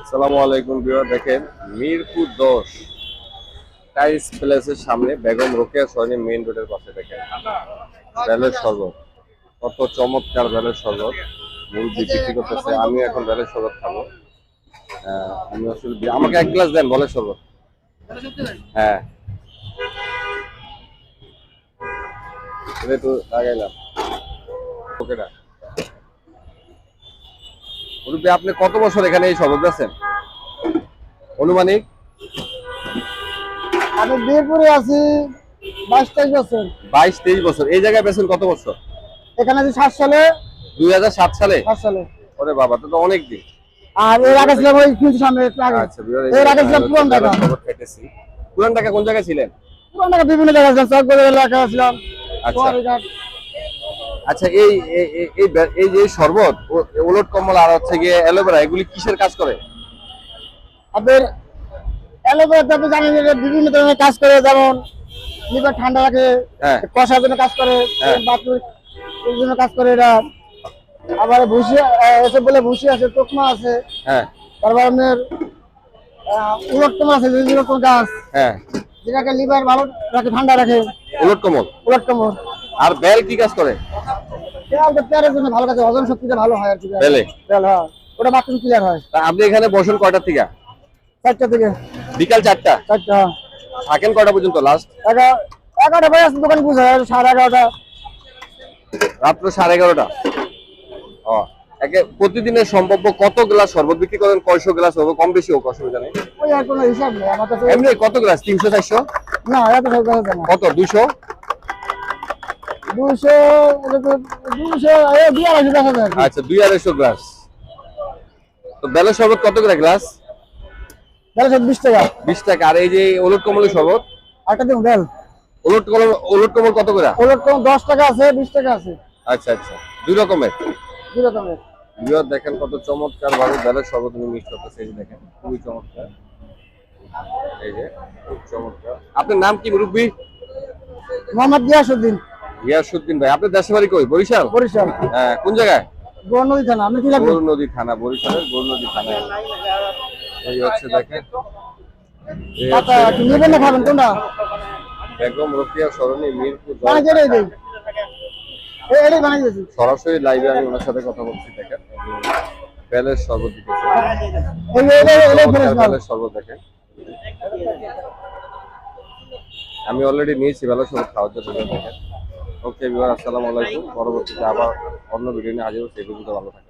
আসসালামু আলাইকুম বিওর দেখেন মিরপুর দশ, টাইলস প্লেসের সামনে বেগম রোকেয়া সরণি মেইন রোডের পাশে দেখেন। বেলের শরবত, কত চমৎকার বেলের শরবত, মুরগি বিক্রি করতেছে। আমি এখন বেলের শরবত খাব। আমি আসলে আমাকে এক গ্লাস দেন বলের শরবত। হ্যাঁ। একটু লাগাইলাম ওকেটা মুরব্বী আপনি কত বছর এখানে এই শরবত বেছেন অনুমানিক? আমি বিয়েপুরে আছি বাইশ তেইশ বছর। বাইশ তেইশ বছর। এই জায়গায় বেছেন কত বছর? এখানে আছি সাত সালে। দুই হাজার সাত সালে? সাত সালে। ওরে বাবা তো অনেক দিন। আর এর আগে ছিলাম ওই কিন্তু সামনে আচ্ছা এর আগে ছিলাম পুরান ঢাকা। পুরান ঢাকা কোন জায়গায় ছিলেন? পুরান ঢাকা বিভিন্ন জায়গায় ছিলাম চকবাজার এলাকায় ছিলাম আচ্ছা। আচ্ছা এই এই- এই- যে শরবত ওলট কমল আর হচ্ছে গিয়ে অ্যালোভেরা এগুলি কিসের কাজ করে? আপনার অ্যালোভেরাতে আপনি জানেন যে বিভিন্ন ধরনের কাজ করে যেমন লিভার ঠান্ডা রাখে হ্যাঁ। কষার জন্য কাজ করে হ্যাঁ। বাথরুম জন্য কাজ করে এটা। আবার ভুসি এসব বলে ভুসি আছে তোকমা আছে। হ্যাঁ। তারপর আপনার উলটকমা আছে বিভিন্ন রকম গাছ। হ্যাঁ। যেটাকে লিভার ভালো রাখে ঠান্ডা রাখে। ওলট কমল? উলটকমা আর বেল কি কাজ করে? পেয়ারটা পেয়ারের জন্য ভালো কাছে হজম শক্তিটা ভালো হয় আর কি বেলে পেয়ার হ্যাঁ। ওটা বাথরুম ক্লিয়ার হয়। তা আপনি এখানে বসেন কয়টা থেকে? চারটা থেকে। বিকাল চারটা? চারটা। হ্যাঁ। থাকেন কয়টা পর্যন্ত লাস্ট এগারোটা বাজে আসতে দোকান বুঝে সাড়ে এগারোটা। রাত্র সাড়ে এগারোটা। ও একে প্রতিদিনের সম্ভাব্য কত গ্লাস শরবত বিক্রি করেন? কয়শো গ্লাস হবে কম বেশি হোক অসুবিধা নেই। ওই আর কোনো হিসাব নেই আমার কাছে এমনি কত গ্লাস? তিনশো চারশো? এত না। কত? দুশো দুশো দুশো এ দুই আড়াইশো দেখা যায় আর কি। আচ্ছা দুই আড়াইশো গ্লাস। তো শরবত কত করে গ্লাস? সব বিশ টাকা। বিশ টাকা। আর এই যে ওলট কমলের শরবত? আটটা দিন বেল ওলট কমল ওলট কমল কত করে? কোনো দশ টাকা আছে বিশ টাকা আছে। আচ্ছা আচ্ছা। দুই রকমের? দুই রকমের। বিয়র দেখেন কত চমৎকার ভাবে বেলের শরবত উনি মিক্স করতেছে এই দেখেন খুবই চমৎকার। এই যে খুব চমৎকার। আপনার নাম কি মুরব্বী? মোহাম্মদ গিয়াসুদ্দিন গিয়াসুদ্দিন ভাই আপনার দেশের বাড়ি কই? বরিশাল? বরিশাল। হ্যাঁ কোন জায়গায়? গোয়ার নদী থানা আপনি কি লাগবে গৌর নদী থানা বরিশালের গৌর নদী থানা এই হচ্ছে দেখেন। আচ্ছা কি নেবেন না খাবেন কোনটা? বেগম রোকেয়া সরণি মিরপুর দশ বানাই দিয়ে দেই এই এটাই বানাই দিয়েছি। সরাসরি লাইভে আমি ওনার সাথে কথা বলছি দেখেন। বেলের শরবত দিতেছে। এই এই এই চমৎকার শরবত দেখেন। আমি অলরেডি নিয়েছি বেলের শরবত খাওয়ার জন্য দেখেন। ওকে বিবার আসসালামু আলাইকুম পরবর্তীতে আবার অন্য ভিডিও নিয়ে হাজির হচ্ছে ভালো থাকেন